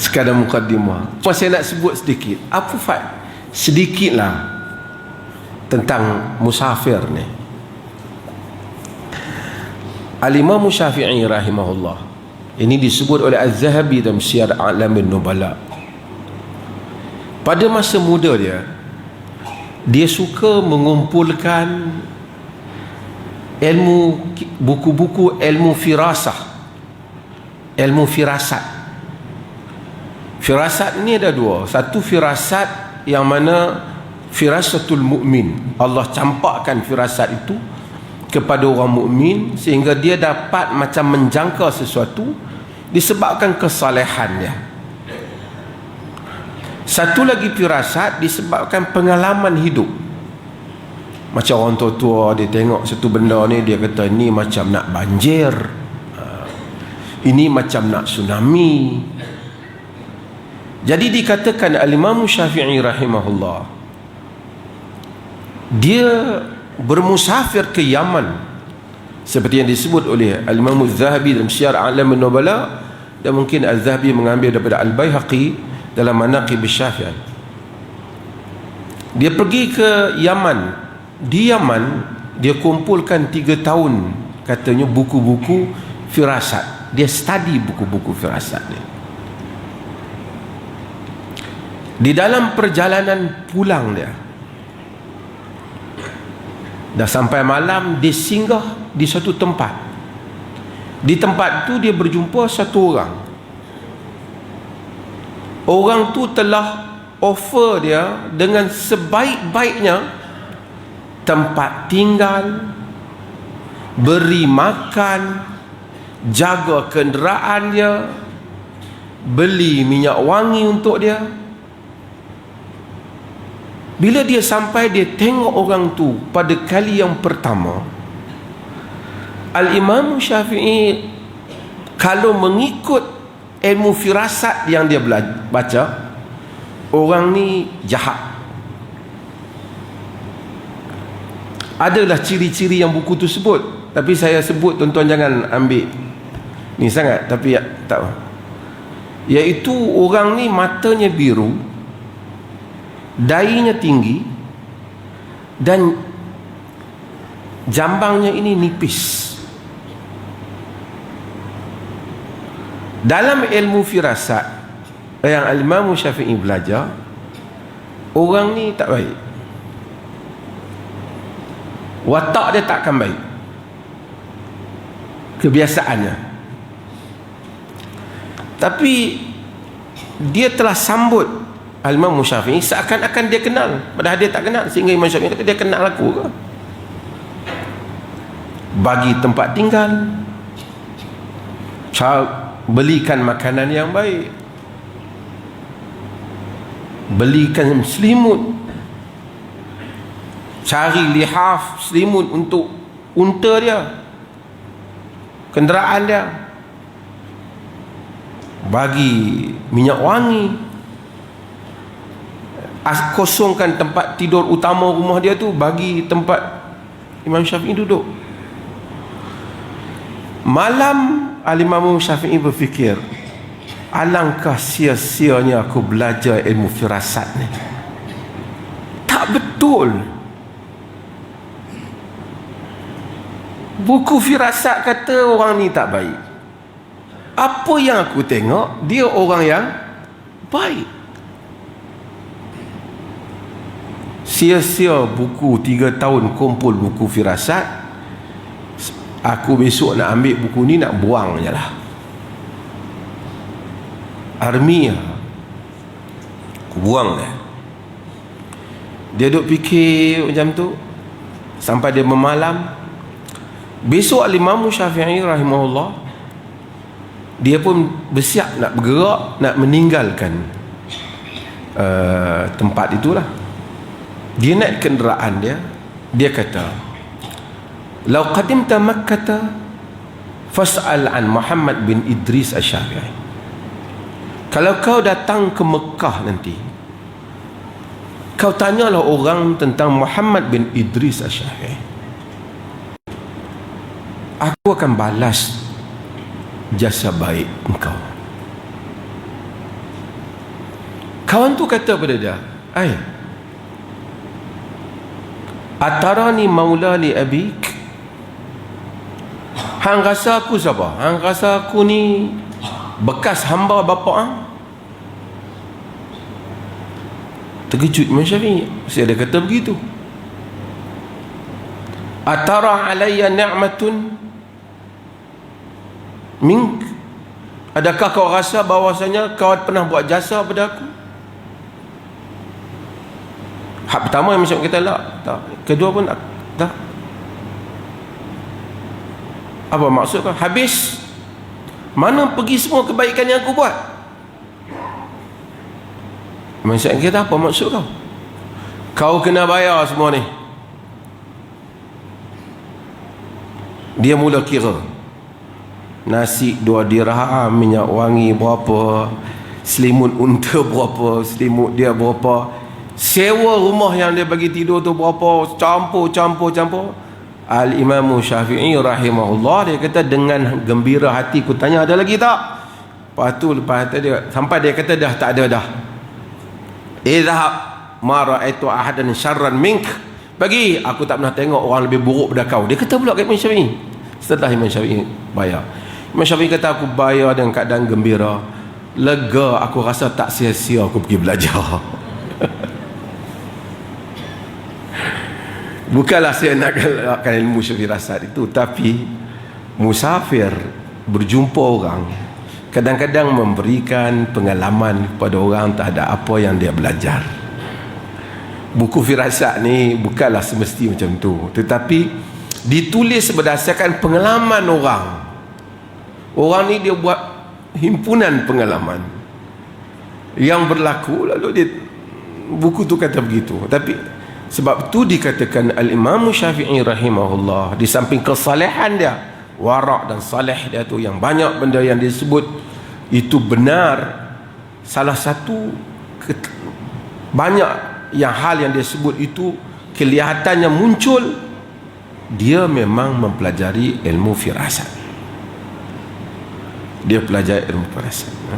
sekadar mukadimah cuma saya nak sebut sedikit. Apa faid? Sedikitlah tentang musafir ni. Al-Imam Syafi'i rahimahullah ini disebut oleh Az-Zahabi dalam Syiar A'lamin Nubala pada masa muda dia dia suka mengumpulkan ilmu buku-buku ilmu firasah ilmu firasat firasat ni ada dua. Satu firasat yang mana firasatul mukmin Allah campakkan firasat itu kepada orang mukmin sehingga dia dapat macam menjangka sesuatu disebabkan kesalehannya satu lagi firasat disebabkan pengalaman hidup. Macam orang tua-tua dia tengok satu benda ni dia kata ini macam nak banjir. Ha. ini macam nak tsunami jadi dikatakan al-Imam Syafi'i rahimahullah dia bermusafir ke Yaman. Seperti yang disebut oleh Al-Imam Az-Zahabi dalam Syiar A'lam An-Nubala dan mungkin Az-Zahabi mengambil daripada Al-Baihaqi dalam Manaqib Syafi'i. Dia pergi ke Yaman. Di Yaman dia kumpulkan tiga tahun katanya buku-buku firasat. Dia study buku-buku firasat ni di dalam perjalanan pulang dia Dah sampai malam dia singgah di satu tempat. Di tempat tu dia berjumpa satu orang. Orang tu telah offer dia dengan sebaik-baiknya tempat tinggal, beri makan, jaga kenderaan dia, beli minyak wangi untuk dia bila dia sampai dia tengok orang tu pada kali yang pertama Al-Imam Syafi'i kalau mengikut ilmu firasat yang dia baca orang ni jahat. Adalah ciri-ciri yang buku tu sebut. Tapi saya sebut tuan-tuan jangan ambil. Ni sangat tapi ya, tak iaitu orang ni matanya biru dainya tinggi dan jambangnya ini nipis. Dalam ilmu firasat yang al-imam syafi'i belajar orang ni tak baik. Watak dia takkan baik. Kebiasaannya. Tapi dia telah sambut Al-Imam Syafi'i seakan-akan dia kenal. Padahal dia tak kenal. Sehingga Imam Syafi'i kata dia kenal aku ke? Bagi tempat tinggal. Belikan makanan yang baik. Belikan selimut. Cari lihaf selimut untuk unta dia. Kenderaan dia. Bagi minyak wangi kosongkan tempat tidur utama rumah dia tu bagi tempat Imam Syafi'i duduk. Malam Al-Imam Syafi'i berfikir alangkah sia-sianya aku belajar ilmu firasat ni? Tak betul. Buku firasat kata orang ni tak baik. Apa yang aku tengok dia orang yang baik sia-sia buku tiga tahun kumpul buku firasat aku besok nak ambil buku ni nak buang je lah. Army aku buang dia. Dia duduk fikir macam tu. Sampai dia memalam. Besok al-imam syafi'i rahimahullah dia pun bersiap nak bergerak nak meninggalkan uh, tempat itulah dia naik kenderaan dia dia kata lau qadimta makkah fas'al an Muhammad bin Idris Asy-Syafi'i kalau kau datang ke Mekah nanti kau tanyalah orang tentang Muhammad bin Idris Asy-Syafi'i aku akan balas jasa baik engkau. Kawan tu kata pada dia ai atarani maula li abik. Hang rasa aku siapa? Hang rasa aku ni bekas hamba bapa hang? Terkejut Imam Syafi'i saya ada kata begitu. Atara alayya ni'matun? Mink adakah kau rasa bahawasanya kau pernah buat jasa pada aku hak pertama yang Syafi'i kata tak tak. Kedua pun tak. Tak. Apa maksud kau? Habis mana pergi semua kebaikan yang aku buat? Maksud kita apa maksud kau? Kau kena bayar semua ni. Dia mula kira. Nasi dua dirham, minyak wangi berapa, selimut unta berapa, selimut dia berapa, sewa rumah yang dia bagi tidur tu berapa, campur, campur, campur. Al-Imam Syafi'i rahimahullah dia kata dengan gembira hati ku tanya ada lagi tak? Lepas tu lepas dia sampai dia kata dah tak ada dah. Idhab ma ra'aitu ahadan syarran mink. Bagi aku tak pernah tengok orang lebih buruk daripada kau. Dia kata pula kat Imam Syafi'i. Setelah Imam Syafi'i bayar. Imam Syafi'i kata aku bayar dengan keadaan gembira. Lega aku rasa tak sia-sia aku pergi belajar. Bukanlah saya nak galakkan ilmu syafirasat itu tapi musafir berjumpa orang kadang-kadang memberikan pengalaman kepada orang tak ada apa yang dia belajar. Buku firasat ni bukanlah semesti macam tu tetapi ditulis berdasarkan pengalaman orang. Orang ni dia buat himpunan pengalaman yang berlaku lalu dia buku tu kata begitu. Tapi sebab tu dikatakan al-Imam Syafi'i rahimahullah di samping kesalehan dia warak dan saleh dia tu yang banyak benda yang disebut itu benar salah satu banyak yang hal yang dia sebut itu kelihatannya muncul dia memang mempelajari ilmu firasat dia pelajari ilmu firasat ha?